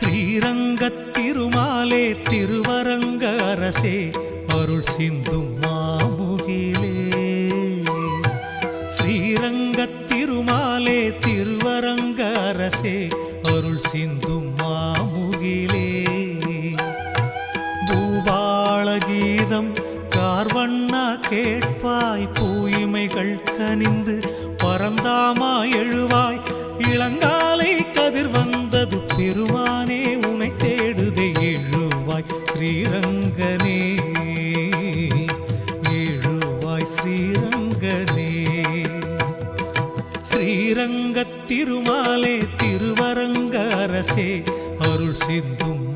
ஸ்ரீரங்கத் திருமாலே திருவரங்க அரசே அருள் சிந்தும் மாமுகிலே. ஸ்ரீரங்கத் திருமாலே திருவரங்க அரசே அருள் சிந்தும் மாமுகிலே. பூபாள கீதம் கார்வண்ணா கேட்பாய் தூய்மைகள் கனிந்து பரந்தாமா எழுவாய் இளங்காலை கதிர் வந்தது பெருமானே உனை தேடுதே எழுவாய் ஸ்ரீரங்கனே. எழுவாய் ஸ்ரீரங்கனே. ஸ்ரீரங்க திருமாலே திருவரங்க அரசே அருள் சிந்தும்